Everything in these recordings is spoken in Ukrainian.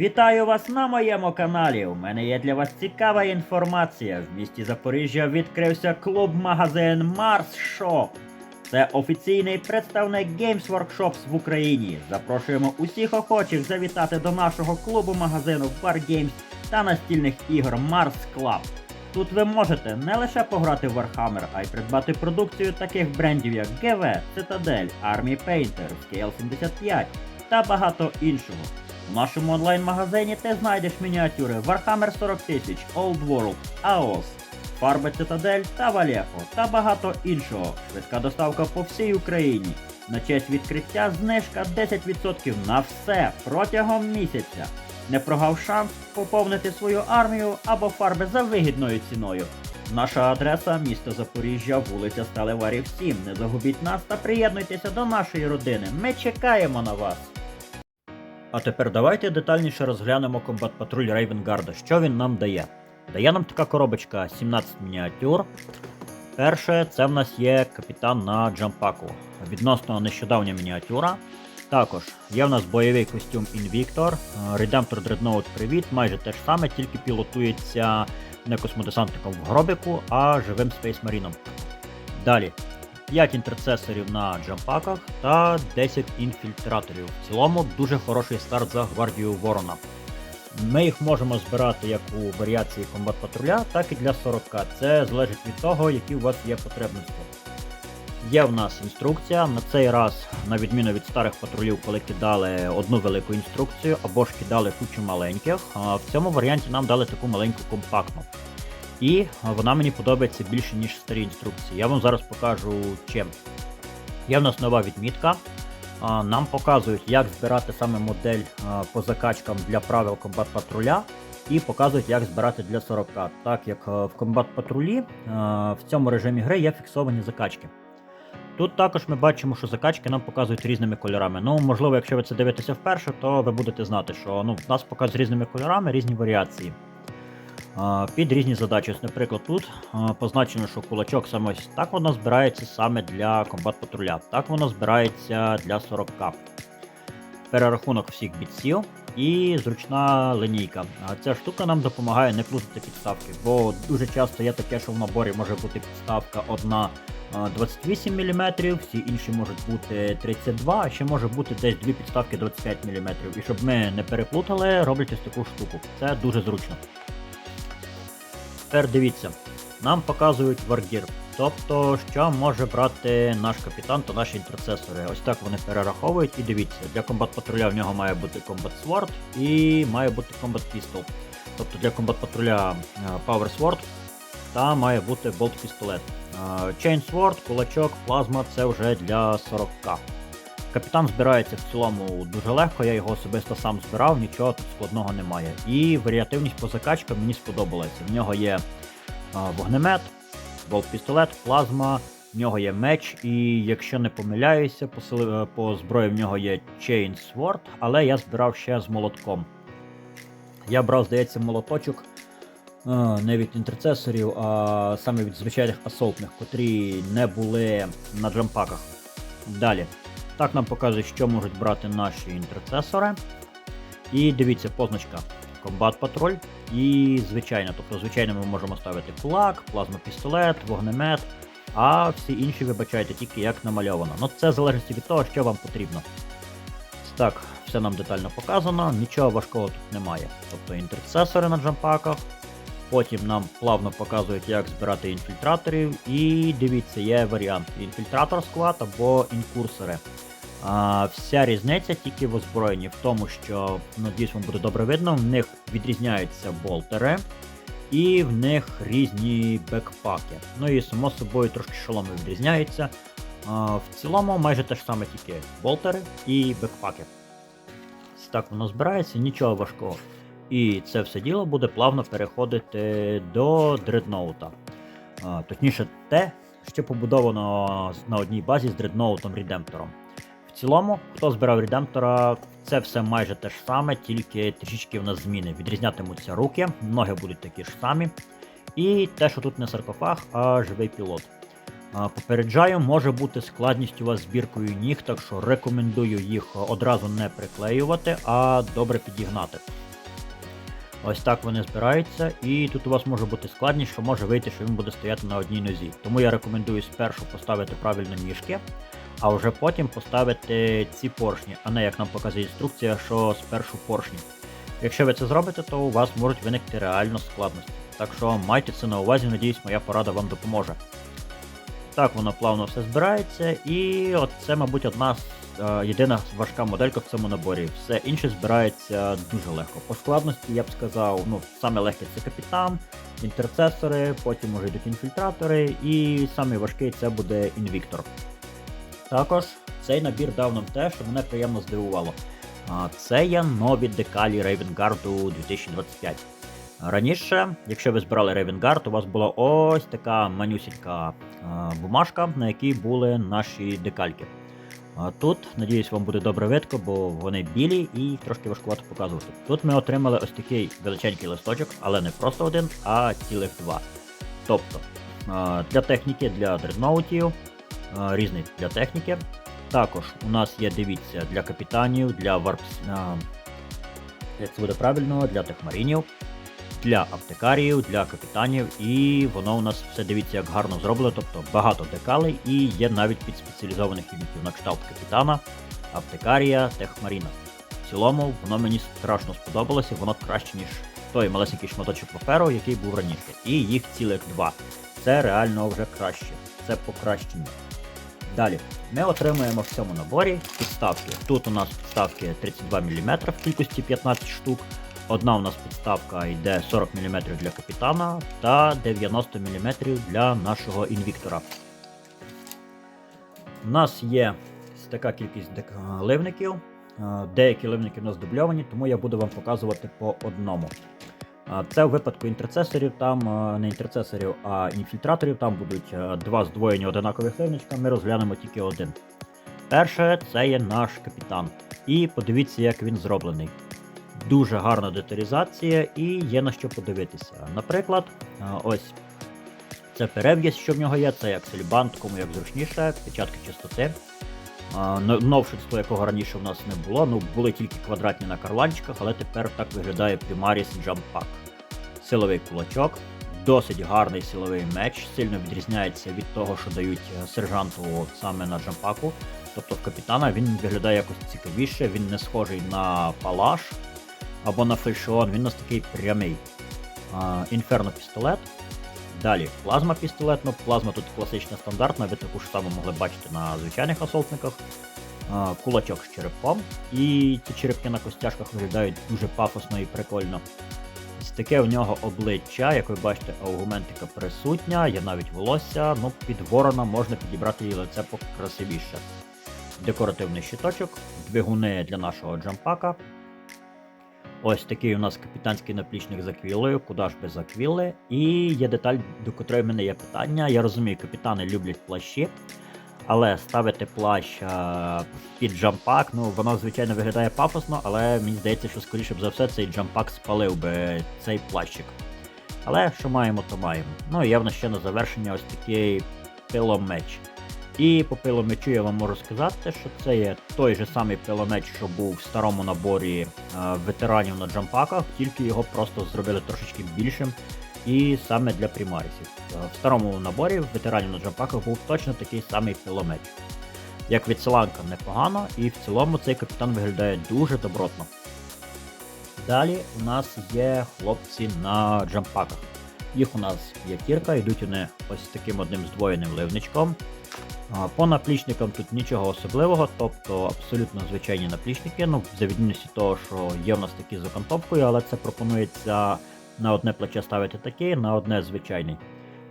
Вітаю вас на моєму каналі. У мене є для вас цікава інформація. В місті Запоріжжя відкрився клуб-магазин Mars Shop. Це офіційний представник Games Workshops в Україні. Запрошуємо усіх охочих завітати до нашого клубу-магазину War Games та настільних ігор Mars Club. Тут ви можете не лише пограти в Warhammer, а й придбати продукцію таких брендів як GV, Citadel, Army Painter, Scale 75 та багато іншого. У нашому онлайн-магазині ти знайдеш мініатюри Warhammer 40 000, Old World, AOS, фарби Citadel та Vallejo та багато іншого. Швидка доставка по всій Україні. На честь відкриття знижка 10% на все протягом місяця. Не прогав шанс поповнити свою армію або фарби за вигідною ціною. Наша адреса місто Запоріжжя, вулиця Сталеварів 7. Не загубіть нас та приєднуйтеся до нашої родини. Ми чекаємо на вас. А тепер давайте детальніше розглянемо комбат патруль Рейвенгарда. Що він нам дає? Дає нам така коробочка 17 мініатюр. Перше, це в нас є капітан на джампаку. Відносно нещодавня мініатюра. Також є в нас бойовий костюм Invictor, Redemptor Dreadnought Привіт, майже те ж саме, тільки пілотується не космодесантником в гробіку, а живим Space Marine. Далі 5 інтерцесорів на джампаках та 10 інфільтраторів. В цілому дуже хороший старт за гвардію Ворона. Ми їх можемо збирати як у варіації комбат патруля, так і для 40. Це залежить від того, які у вас є потребності. Є в нас інструкція. На цей раз, на відміну від старих патрулів, коли кидали одну велику інструкцію або ж кидали кучу маленьких. В цьому варіанті нам дали таку маленьку компактну. І вона мені подобається більше, ніж старі інструкції. Я вам зараз покажу чим. Є в нас нова відмітка. Нам показують, як збирати саме модель по закачкам для правил комбат патруля, і показують, як збирати для 40. Так як в комбат патрулі в цьому режимі гри є фіксовані закачки. Тут також ми бачимо, що закачки нам показують різними кольорами. Ну, можливо, якщо ви це дивитеся вперше, то ви будете знати, що ну, нас показують різними кольорами різні варіації. Під різні задачі. Наприклад, тут позначено, що кулачок саме ось так воно збирається саме для комбат патруля. Так воно збирається для 40. Перерахунок всіх бійців і зручна линійка. Ця штука нам допомагає не плутати підставки, бо дуже часто є таке, що в наборі може бути підставка одна 28 мм, всі інші можуть бути 32, а ще може бути десь дві підставки 25 мм. І щоб ми не переплутали, роблять ось таку штуку. Це дуже зручно. Тепер дивіться, нам показують варгір. Тобто, що може брати наш капітан та наші інтерцесори. Ось так вони перераховують і дивіться, для комбат патруля в нього має бути комбат Sword і має бути комбат Pistol. Тобто для комбат патруля е, Power Sword та має бути болт пістолет. Chain Sword, кулачок, плазма це вже для 40. Капітан збирається в цілому дуже легко, я його особисто сам збирав, нічого тут складного немає. І варіативність по закачкам мені сподобалася. В нього є вогнемет, болт-пістолет, плазма, в нього є меч, і якщо не помиляюся, по, сили- е, по зброї в нього є Chain Sword, але я збирав ще з молотком. Я брав, здається, молоточок е, не від інтерцесорів, а саме від звичайних асолтних, котрі не були на джампаках. Далі. Так нам показує, що можуть брати наші інтерцесори. І дивіться, позначка Комбат Патруль і звичайно. Тобто, звичайно, ми можемо ставити кулак, плазмопістолет, вогнемет, а всі інші вибачайте тільки як намальовано. Ну це залежить від того, що вам потрібно. Так, все нам детально показано, нічого важкого тут немає. Тобто інтерцесори на джампаках. Потім нам плавно показують, як збирати інфільтраторів. І дивіться, є варіант інфільтратор склад або інкурсори. А, вся різниця тільки в озброєнні, в тому, що, надіюсь, вам буде добре видно, в них відрізняються болтери, і в них різні бекпаки. Ну і само собою трошки шоломи відрізняються. А, в цілому майже те ж саме тільки болтери і бекпаки. Так воно збирається, нічого важкого. І це все діло буде плавно переходити до дредноута. А, точніше, те, що побудовано на одній базі з дредноутом Редемптором. В цілому, хто збирав Редемптора, це все майже те ж саме, тільки трішечки в нас зміни. Відрізнятимуться руки, ноги будуть такі ж самі. І те, що тут не саркофаг, а живий пілот. Попереджаю, може бути складність у вас збіркою ніг, так що рекомендую їх одразу не приклеювати, а добре підігнати. Ось так вони збираються, і тут у вас може бути складність, що може вийти, що він буде стояти на одній нозі. Тому я рекомендую спершу поставити правильно ніжки, а вже потім поставити ці поршні, а не як нам показує інструкція, що спершу поршні. Якщо ви це зробите, то у вас можуть виникти реально складності. Так що майте це на увазі, надіюсь, моя порада вам допоможе. Так воно плавно все збирається, і от це, мабуть, одна з е, єдина важка моделька в цьому наборі. Все інше збирається дуже легко. По складності я б сказав, ну, саме легке це капітан, інтерцесори, потім може йдуть інфільтратори, і самий важкий це буде інвіктор. Також цей набір дав нам те, що мене приємно здивувало. Це є нові декалі Рейвенгарду 2025. Раніше, якщо ви збирали Рейвенгард, у вас була ось така манюсінька бумажка, на якій були наші декальки. Тут, надіюсь, вам буде добре видко, бо вони білі і трошки важкувато показувати. Тут ми отримали ось такий величенький листочок, але не просто один, а цілих два. Тобто для техніки, для дредноутів, різний для техніки. Також у нас є, дивіться, для капітанів, для варпс. а, Як це буде правильно, для техмарінів, для аптекарів, для капітанів, і воно у нас все дивіться, як гарно зроблено, тобто багато декалей і є навіть під спеціалізованих юнітів на кшталт капітана, аптекарія, техмаріна. В цілому воно мені страшно сподобалося, воно краще, ніж той малесенький шматочок паперу, який був раніше. І їх цілих два. Це реально вже краще. Це покращення. Далі, ми отримуємо в цьому наборі підставки. Тут у нас підставки 32 мм в кількості 15 штук. Одна у нас підставка йде 40 мм для капітана та 90 мм для нашого інвіктора. У нас є така кількість ливників. Е, Деякі ливники у нас дубльовані, тому я буду вам показувати по одному. Це в випадку інтерцесорів, там е, не інтерцесорів, а інфільтраторів, там будуть е, два здвоєні одинакових ливничка, ми розглянемо тільки один. Перше, це є наш капітан. І подивіться, як він зроблений. Дуже гарна деталізація і є на що подивитися. Наприклад, е, ось це перев'язь, що в нього є, це як сельбант, кому як зручніше, печатки чистоти. Новшинство, якого раніше в нас не було, ну були тільки квадратні на карланчиках, але тепер так виглядає Primaris Jump Pack. Силовий кулачок, досить гарний силовий меч, сильно відрізняється від того, що дають е, сержанту саме на джампаку. Тобто в капітана він виглядає якось цікавіше, він не схожий на палаш або на фальшион, він у нас такий прямий. Інферно пістолет. Далі плазма пістолет, ну плазма тут класична стандартна, ви таку ж саму могли бачити на звичайних асолтниках. Кулачок з черепом. І ці черепки на костяшках виглядають дуже пафосно і прикольно. Ось таке у нього обличчя, як ви бачите, аугументика присутня, є навіть волосся, ну під ворона можна підібрати її лице покрасивіше. Декоративний щиточок, двигуни для нашого джампака. Ось такий у нас капітанський наплічник з аквілою, куди ж без аквіли. І є деталь, до котрої в мене є питання. Я розумію, капітани люблять плащі, але ставити плащ а, під джампак, ну воно звичайно виглядає пафосно, але мені здається, що скоріше б за все цей джампак спалив би цей плащик. Але що маємо, то маємо. Ну і явно ще на завершення ось такий пиломеч. І по пиломечу я вам можу сказати, що це є той же самий пиломеч, що був в старому наборі е, ветеранів на джампаках, тільки його просто зробили трошечки більшим. І саме для примарісів. Е, В старому наборі в ветеранів на джампаках був точно такий самий пиломеч. Як відсиланка непогано, і в цілому цей капітан виглядає дуже добротно. Далі у нас є хлопці на джампаках. Їх у нас п'ятірка, йдуть вони ось таким одним здвоєним ливничком. По наплічникам тут нічого особливого, тобто абсолютно звичайні наплічники, ну, за відмінності того, що є в нас такі з окантовкою, але це пропонується на одне плече ставити такий, на одне звичайний.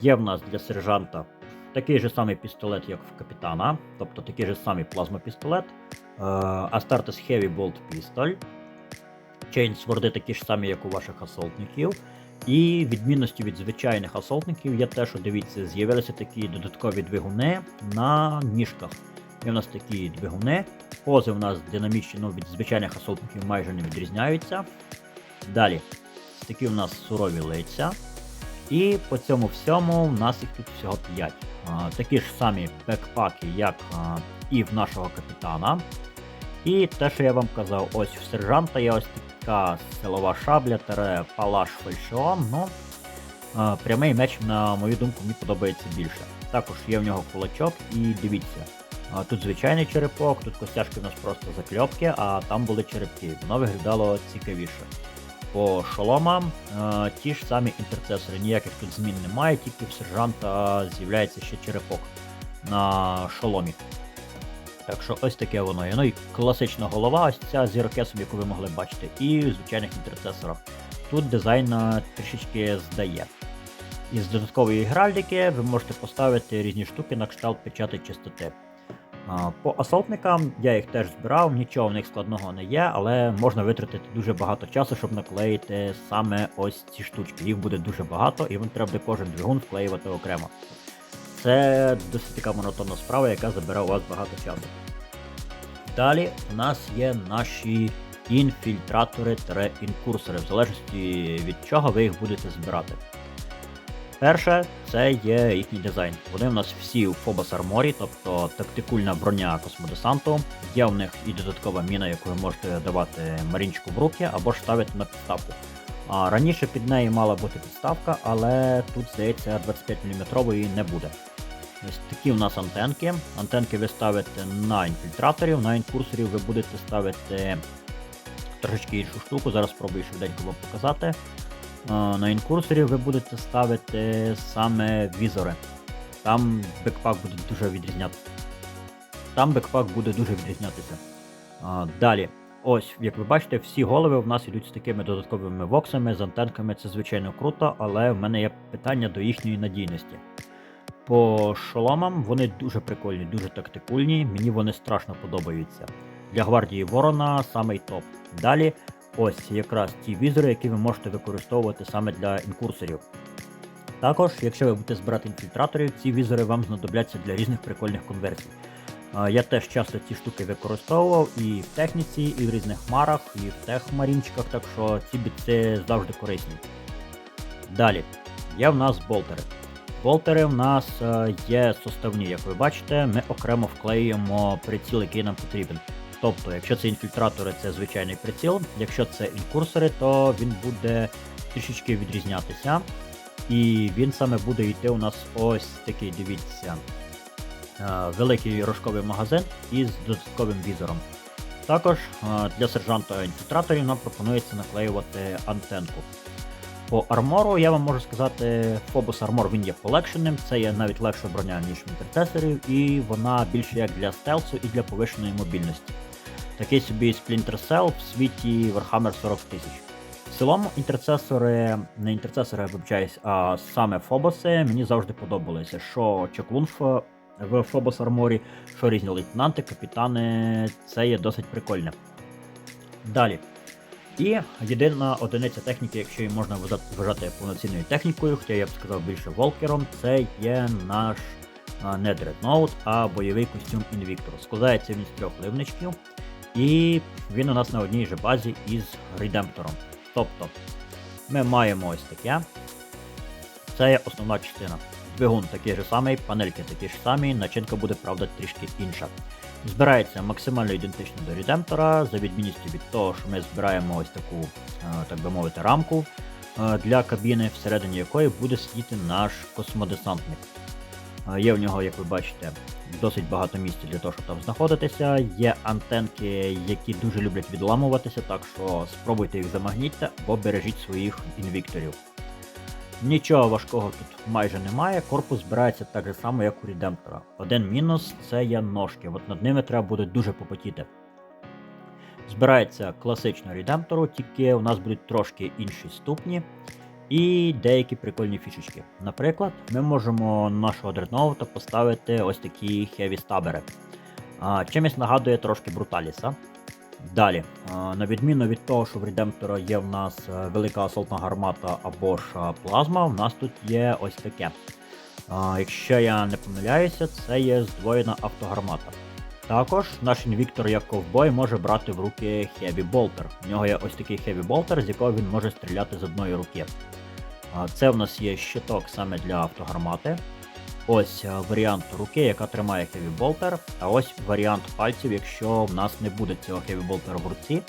Є в нас для сержанта такий же самий пістолет, як в капітана, тобто такий же самий плазмопістолет. Astartes Heavy Bolt Pistol. Чейнсворди такі ж самі, як у ваших асолтників. І відмінності від звичайних асолтників є те, що дивіться, з'явилися такі додаткові двигуни на ніжках. Є в нас такі двигуни. Пози в нас динамічні, ну від звичайних асолтників майже не відрізняються. Далі, такі в нас сурові лиця. І по цьому всьому в нас їх тут всього 5. А, такі ж самі бекпаки, як а, і в нашого капітана. І те, що я вам казав, ось в сержанта є ось така силова шабля тере палаш фальшіон, ну е, прямий меч, на мою думку, мені подобається більше. Також є в нього кулачок і дивіться. е, Тут звичайний черепок, тут костяшки у нас просто закльопки, а там були черепки. Воно виглядало цікавіше. По шоломам е, ті ж самі інтерцесори, ніяких тут змін немає, тільки в сержанта з'являється ще черепок на шоломі. Так що ось таке воно є. Ну і класична голова, ось ця з ірокесом, яку ви могли бачити, і звичайних інтерцесорах. Тут дизайн е, трішечки здає. Із додаткової гральдики ви можете поставити різні штуки на кшталт печати чистоти. По асалтникам я їх теж збирав, нічого в них складного не є, але можна витратити дуже багато часу, щоб наклеїти саме ось ці штучки. Їх буде дуже багато, і вам треба буде кожен двигун вклеювати окремо. Це досить така монотонна справа, яка забере у вас багато часу. Далі у нас є наші інфільтратори-інкурсори, в залежності від чого ви їх будете збирати. Перше, це є їхній дизайн. Вони в нас всі у Phobos Armory, тобто тактикульна броня космодесанту. Є в них і додаткова міна, яку ви можете давати марінчику в руки або ж ставити на підставку. А раніше під нею мала бути підставка, але тут, здається, 25 мм не буде. Ось такі у нас антенки. Антенки ви ставите на інфільтраторів, на інкурсорів ви будете ставити трошечки іншу штуку. Зараз спробую швиденько вам показати. На інкурсорі ви будете ставити саме візори. Там бекпак буде дуже відрізнятися. Там бекпак буде дуже відрізнятися. Далі. Ось, як ви бачите, всі голови в нас йдуть з такими додатковими воксами, з антенками. Це звичайно круто, але в мене є питання до їхньої надійності. По шоломам вони дуже прикольні, дуже тактикульні, мені вони страшно подобаються. Для гвардії Ворона самий топ. Далі ось якраз ті візори, які ви можете використовувати саме для інкурсорів. Також, якщо ви будете збирати інфільтраторів, ці візори вам знадобляться для різних прикольних конверсій. Я теж часто ці штуки використовував і в техніці, і в різних марах, і в техмарінчиках, так що ці біти завжди корисні. Далі, є в нас болтери. Болтери в нас е, є составні, як ви бачите, ми окремо вклеюємо приціл, який нам потрібен. Тобто, якщо це інфільтратори, це звичайний приціл, якщо це інкурсори, то він буде трішечки відрізнятися. І він саме буде йти у нас ось такий, дивіться, е, великий рожковий магазин із додатковим візором. Також е, для сержанта інфільтраторів нам пропонується наклеювати антенку. По армору я вам можу сказати, Phobos Armor він є полегшеним, це є навіть легша броня, ніж інтерцесорів, і вона більше як для стелсу і для повищеної мобільності. Такий собі Splinter Cell в світі Warhammer 40 тисяч. В цілому інтерцесори, не інтерцесори, вибачаюсь, а саме Фобоси мені завжди подобалися. Що Чаклун в Phobos Armor, що різні лейтенанти, капітани, це є досить прикольне. Далі. І єдина одиниця техніки, якщо її можна вважати- повноцінною технікою, хоча я б сказав більше волкером, це є наш не Dreadnought, а бойовий костюм Invictor. Складається він з трьох ливничків, і він у нас на одній же базі із Редемптором. Тобто ми маємо ось таке. Це є основна частина. Двигун такий же самий, панельки такі ж самі, начинка буде, правда, трішки інша. Збирається максимально ідентично до редемптора, за відмінністю від того, що ми збираємо ось таку, е, так би мовити, рамку е, для кабіни, всередині якої буде сидіти наш космодесантник. Е, Є в нього, як ви бачите, досить багато місця для того, щоб там знаходитися. Є антенки, які дуже люблять відламуватися, так що спробуйте їх замагнітьте або бережіть своїх інвікторів. Нічого важкого тут майже немає, корпус збирається так же само, як у Редемптора. Один мінус це є ножки, от над ними треба буде дуже попотіти. Збирається класично Редемптору, тільки у нас будуть трошки інші ступні і деякі прикольні фішечки. Наприклад, ми можемо нашого дредноута поставити ось такі хеві стабери. Чимось нагадує трошки Бруталіса. Далі, на відміну від того, що в Редемптора є в нас е, велика асалтна гармата або ж е, плазма, в нас тут є ось таке. Якщо я не помиляюся, це є здвоєна автогармата. Також наш інвіктор як ковбой може брати в руки Heavy Bolter. У нього є ось такий Heavy Bolter, з якого він може стріляти з одної руки. Це в нас є щиток саме для автогармати. Ось е, варіант руки, яка тримає Bolter, а ось варіант пальців, якщо в нас не буде цього Bolter в руці.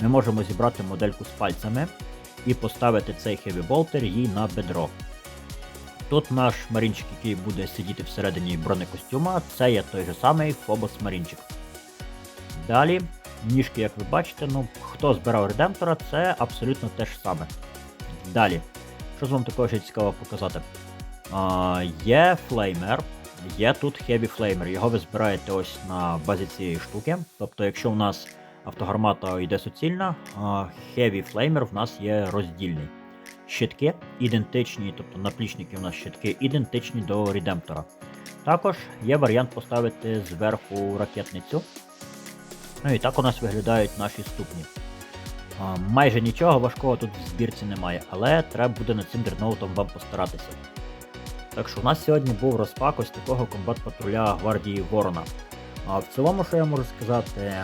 ми можемо зібрати модельку з пальцями і поставити цей Bolter їй на бедро. Тут наш марінчик, який буде сидіти всередині бронекостюма, це є той же самий Phobos Марінчик. Далі, ніжки, як ви бачите, ну хто збирав редемптора, це абсолютно те ж саме. Далі, що ж вам такого ще цікаво показати? Є флеймер, є тут Heavy Flamer. Його ви збираєте ось на базі цієї штуки. Тобто, якщо у нас автогармата йде суцільна, Heavy Flamer в нас є роздільний. Щитки ідентичні, тобто наплічники у нас щитки ідентичні до редемптора. Також є варіант поставити зверху ракетницю. Ну і так у нас виглядають наші ступні. Майже нічого важкого тут в збірці немає, але треба буде над цим дредноутом вам постаратися. Так що у нас сьогодні був розпак ось такого комбат-патруля гвардії Ворона. А в цілому, що я можу сказати,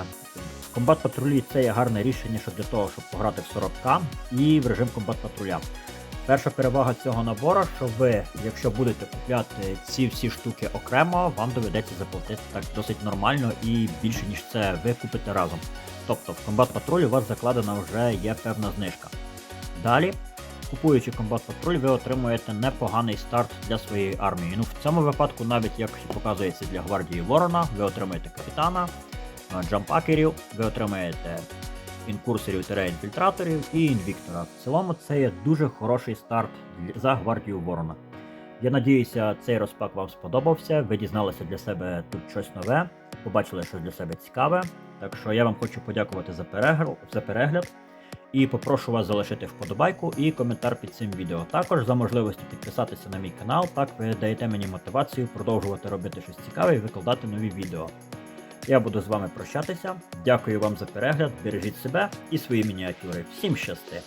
комбат-патрулі це є гарне рішення що для того, щоб пограти в 40к і в режим комбат-патруля. Перша перевага цього набору, що ви, якщо будете купляти ці всі штуки окремо, вам доведеться заплатити так досить нормально і більше, ніж це ви купите разом. Тобто в комбат патрулі у вас закладена вже є певна знижка. Далі, купуючи комбат патруль, ви отримуєте непоганий старт для своєї армії. Ну в цьому випадку, навіть як показується для гвардії Ворона, ви отримаєте капітана, джампакерів, ви отримаєте інкурсорів та інфільтраторів і інвіктора. В цілому це є дуже хороший старт за гвардію Ворона. Я надіюся, цей розпак вам сподобався. Ви дізналися для себе тут щось нове, побачили щось для себе цікаве. Так що я вам хочу подякувати за перегляд і попрошу вас залишити вподобайку і коментар під цим відео. Також за можливості підписатися на мій канал, так ви даєте мені мотивацію продовжувати робити щось цікаве і викладати нові відео. Я буду з вами прощатися. Дякую вам за перегляд, бережіть себе і свої мініатюри. Всім щасти!